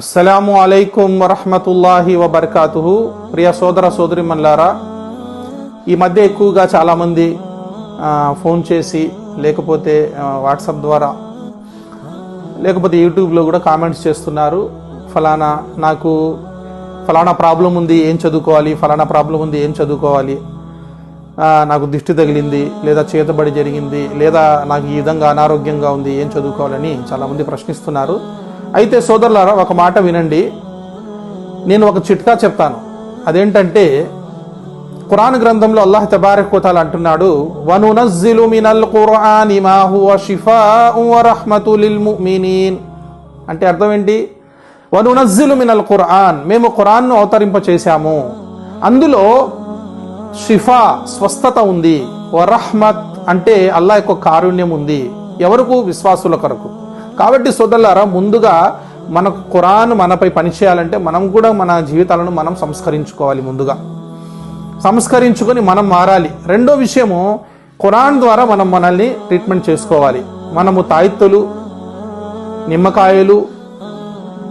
అస్సలాము అలైకుం వరహమతుల్లాహి వబర్కాతుహు. ప్రియ సోదర సోదరి మల్లారా ఈ మధ్య ఎక్కువగా చాలామంది ఫోన్ చేసి లేకపోతే వాట్సాప్ ద్వారా లేకపోతే యూట్యూబ్లో కూడా కామెంట్స్ చేస్తున్నారు. ఫలానా నాకు ఫలానా ప్రాబ్లం ఉంది ఏం చదువుకోవాలి ఫలానా ప్రాబ్లం ఉంది ఏం చదువుకోవాలి నాకు దిష్టి తగిలింది లేదా చేతబడి జరిగింది లేదా నాకు ఈ విధంగా అనారోగ్యంగా ఉంది ఏం చదువుకోవాలని చాలామంది ప్రశ్నిస్తున్నారు. అయితే సోదరులారా ఒక మాట వినండి. నేను ఒక చిట్కా చెప్తాను. అదేంటంటే ఖురాన్ గ్రంథంలో అల్లాహ్ తబారక్ కోతాలు అంటున్నాడు వనునజ్జిలు మినల్ ఖురాని మా హువ షిఫాఉ వ రహ్మతు లిల్ ముమినీన్. అంటే అర్థం ఏంటి వనునజ్జిలు మినల్ ఖురాన్ మేము ఖురాన్ను అవతరింప చేశాము. అందులో షిఫా స్వస్థత ఉంది. వరహ్మత్ అంటే అల్లా యొక్క కారుణ్యం ఉంది. ఎవరకు? విశ్వాసుల కొరకు. కాబట్టి సోదరులారా ముందుగా మన ఖురాన్ మనపై పనిచేయాలంటే మనం కూడా మన జీవితాలను మనం సంస్కరించుకోవాలి ముందుగా. సంస్కరించుకొని మనం మారాలి. రెండో విషయము ఖురాన్ ద్వారా మనం మనల్ని ట్రీట్మెంట్ చేసుకోవాలి. మనము తాయిత్తులు నిమ్మకాయలు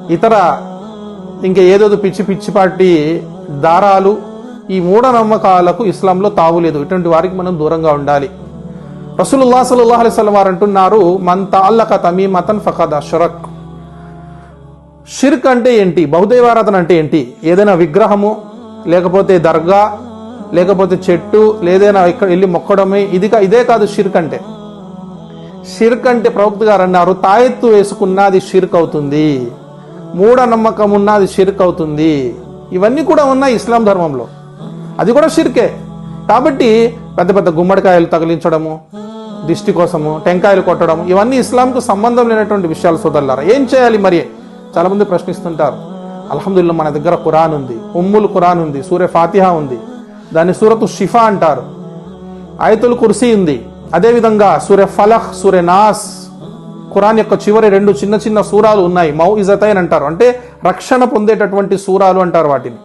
ఇతర ఇంకా ఏదేదో పిచ్చి పిచ్చిపాటి దారాలు ఈ మూఢనమ్మకాలకు ఇస్లాంలో తావులేదు ఇటువంటి వారికి మనం దూరంగా ఉండాలి. రసూలుల్లా సల్లాహ్ అలైవల్ వారు అంటున్నారు మన్ తాల్లక తమీమతన్ ఫకద్ అషరక్. షిర్క్ అంటే ఏంటి? బహుదైవారాధన అంటే ఏంటి? ఏదైనా విగ్రహము లేకపోతే దర్గా లేకపోతే చెట్టు లేదైనా ఇక్కడ వెళ్ళి మొక్కడమే ఇది ఇదే కాదు షిర్క్ అంటే. షిర్క్ అంటే ప్రవక్త గారు అన్నారు తాయెత్తు వేసుకున్నది షిర్క్ అవుతుంది మూఢనమ్మకం ఉన్నది షిర్క్ అవుతుంది. ఇవన్నీ కూడా ఉన్నాయి ఇస్లాం ధర్మంలో. అది కూడా షిర్కే. కాబట్టి పెద్ద పెద్ద గుమ్మడికాయలు తగిలించడము దిష్టి కోసము టెంకాయలు కొట్టడం ఇవన్నీ ఇస్లాంకు సంబంధం లేనటువంటి విషయాలు సోదరులారా. ఏం చేయాలి మరి? చాలామంది ప్రశ్నిస్తుంటారు. అల్హమ్దుల్లా మన దగ్గర ఖురాన్ ఉంది ఉమ్ముల్ ఖురాన్ ఉంది సూర్య ఫాతిహా ఉంది. దాన్ని సూరతు షిఫా అంటారు. ఆయతుల్ కుర్సీ ఉంది. అదేవిధంగా సూర్య ఫలహ్ సూర్య నాస్ ఖురాన్ యొక్క చివరి రెండు చిన్న చిన్న సూరాలు ఉన్నాయి. మౌ ఇజతైన్ అంటారు. అంటే రక్షణ పొందేటటువంటి సూరాలు అంటారు వాటిని.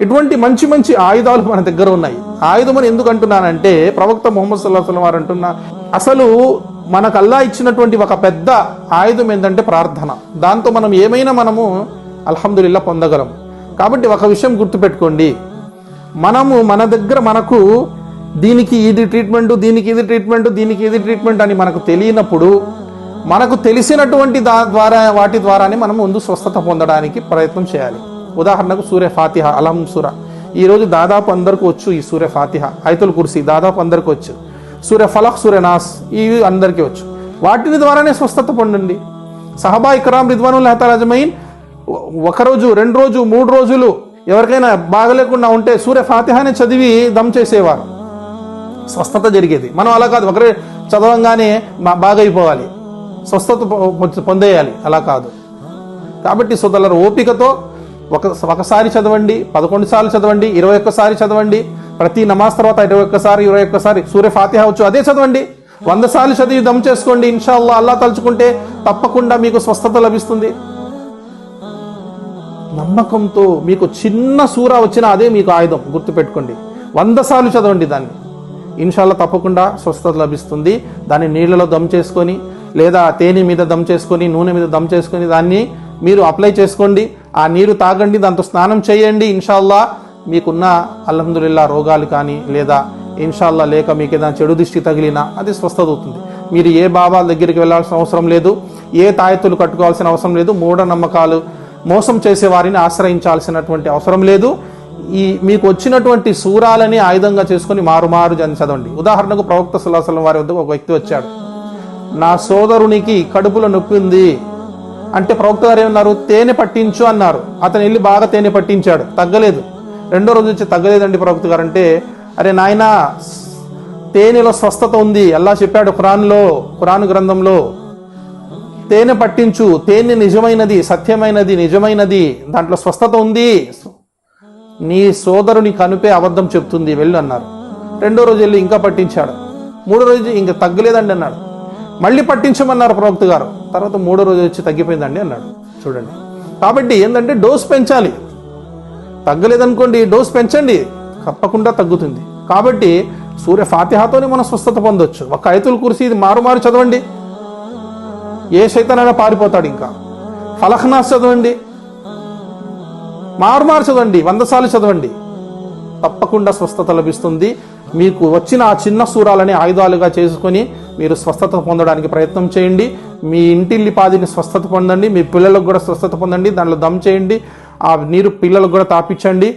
ఇటువంటి మంచి మంచి ఆయుధాలు మన దగ్గర ఉన్నాయి. ఆయుధం అని ఎందుకు అంటున్నానంటే ప్రవక్త ముహమ్మద్ సల్లాహం వారు అంటున్నా అసలు మనకు అల్లా ఇచ్చినటువంటి ఒక పెద్ద ఆయుధం ఏంటంటే ప్రార్థన. దాంతో మనం ఏమైనా మనము అల్హమ్దుల్లా పొందగలం. కాబట్టి ఒక విషయం గుర్తుపెట్టుకోండి. మనము మన దగ్గర మనకు దీనికి ఇది ట్రీట్మెంట్ దీనికి ఇది ట్రీట్మెంట్ దీనికి ఇది ట్రీట్మెంట్ అని మనకు తెలియనప్పుడు మనకు తెలిసినటువంటి దా ద్వారా వాటి ద్వారానే మనం ముందు స్వస్థత పొందడానికి ప్రయత్నం చేయాలి. ఉదాహరణకు సూర్య ఫాతిహ అలం సూర. ఈ రోజు దాదాపు అందరికీ వచ్చు ఈ సూర్య ఫాతిహ ఐతుల్ కుర్సీ దాదాపు అందరికి వచ్చు. సూర్య ఫలహ్ సూర్య నాస్ ఇవి అందరికీ వచ్చు. వాటిని ద్వారానే స్వస్థత పొందండి. సహబా ఇక్రామ్ రిద్వానుల్ హతరాజమైన్ ఒకరోజు రెండు రోజు మూడు రోజులు ఎవరికైనా బాగలేకుండా ఉంటే సూర్య ఫాతిహాని చదివి దమ్ చేసేవారు. స్వస్థత జరిగేది. మనం అలా కాదు ఒకరే చదవంగానే బాగైపోవాలి. స్వస్థత పొ- పొందేయాలి. అలా కాదు. కాబట్టి సోదరుల ఓపికతో ఒక ఒకసారి చదవండి పదకొండు సార్లు చదవండి ఇరవై ఒక్కసారి చదవండి ప్రతి నమాజ్ తర్వాత ఇరవై ఒక్కసారి ఇరవై ఒక్కసారి సూర్య ఫాతిహా వచ్చు అదే చదవండి. వంద సార్లు చదివి దమ్ చేసుకోండి ఇన్షాల్లా అల్లా తలుచుకుంటే తప్పకుండా మీకు స్వస్థత లభిస్తుంది. నమ్మకంతో మీకు చిన్న సూర వచ్చినా అదే మీకు ఆయుధం గుర్తుపెట్టుకోండి. వంద సార్లు చదవండి దాన్ని. ఇన్షాల్లా తప్పకుండా స్వస్థత లభిస్తుంది. దాన్ని నీళ్ళలో దమ్ చేసుకొని లేదా తేనె మీద దమ్ చేసుకొని నూనె మీద దమ్ చేసుకొని దాన్ని మీరు అప్లై చేసుకోండి ఆ నీరు తాగండి దాంతో స్నానం చేయండి ఇన్షాల్లా మీకున్న అల్హమ్దుల్లా రోగాలు కానీ లేదా ఇన్షాల్లా లేక మీకు ఏదైనా చెడు దిష్టి తగిలినా అది స్వస్థత అవుతుంది. మీరు ఏ బాబాల దగ్గరికి వెళ్ళాల్సిన అవసరం లేదు ఏ తాయెత్తులు కట్టుకోవాల్సిన అవసరం లేదు మూఢనమ్మకాలు మోసం చేసే వారిని ఆశ్రయించాల్సినటువంటి అవసరం లేదు. ఈ మీకు వచ్చినటువంటి సూరాలని ఆయుధంగా చేసుకుని మారుమారు జన్ చదవండి. ఉదాహరణకు ప్రవక్త సుల్లాహం వారి వద్ద ఒక వ్యక్తి వచ్చాడు. నా సోదరునికి కడుపులో నొప్పింది అంటే ప్రవక్త గారు ఏమన్నారు? తేనె పట్టించు అన్నారు. అతను వెళ్ళి బాగా తేనె పట్టించాడు. తగ్గలేదు. రెండో రోజు వచ్చి తగ్గలేదండి ప్రవక్త గారు అంటే అరే నాయనా తేనెలో స్వస్థత ఉంది. అల్లా చెప్పాడు ఖురాన్లో ఖురాన్ గ్రంథంలో. తేనె పట్టించు. తేనె నిజమైనది సత్యమైనది నిజమైనది. దాంట్లో స్వస్థత ఉంది. నీ సోదరుని కనుపే అబద్ధం చెప్తుంది. వెళ్ళు అన్నారు. రెండో రోజు వెళ్ళి ఇంకా పట్టించాడు. మూడో రోజు ఇంకా తగ్గలేదండి అన్నాడు. మళ్ళీ పట్టించమన్నారు ప్రవక్త గారు. తర్వాత మూడో రోజు వచ్చి తగ్గిపోయిందండి అన్నాడు. చూడండి. కాబట్టి ఏంటంటే డోస్ పెంచాలి. తగ్గలేదనుకోండి డోస్ పెంచండి. తప్పకుండా తగ్గుతుంది. కాబట్టి సూర్య ఫాతిహాతోనే మనం స్వస్థత పొందొచ్చు. ఒక ఐతులు కురిసి ఇది మారు మారు చదవండి. ఏ శైతనైనా పారిపోతాడు ఇంకా. ఫలహనాస్ చదవండి. మారుమారు చదవండి. వంద సార్లు చదవండి. తప్పకుండా స్వస్థత లభిస్తుంది. మీకు వచ్చిన ఆ చిన్న సూరాలని ఆయుధాలుగా చేసుకొని మీరు స్వస్థత పొందడానికి ప్రయత్నం చేయండి. మీ ఇంటిల్లి పాదిని స్వస్థత పొందండి. మీ పిల్లలకు కూడా స్వస్థత పొందండి. దానిలో దమ్ చేయండి. ఆ నీరు పిల్లలకు కూడా తాపించండి.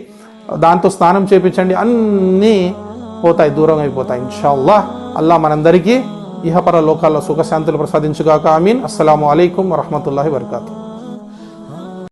దాంతో స్నానం చేపించండి. అన్నీ పోతాయి దూరం అయిపోతాయి. ఇన్షాల్లా అల్లా మనందరికీ ఇహపర లోకాల్లో సుఖశాంతులు ప్రసాదించుగాక. ఆమీన్. అస్సలం అయికం వరహమూల వరకాతు.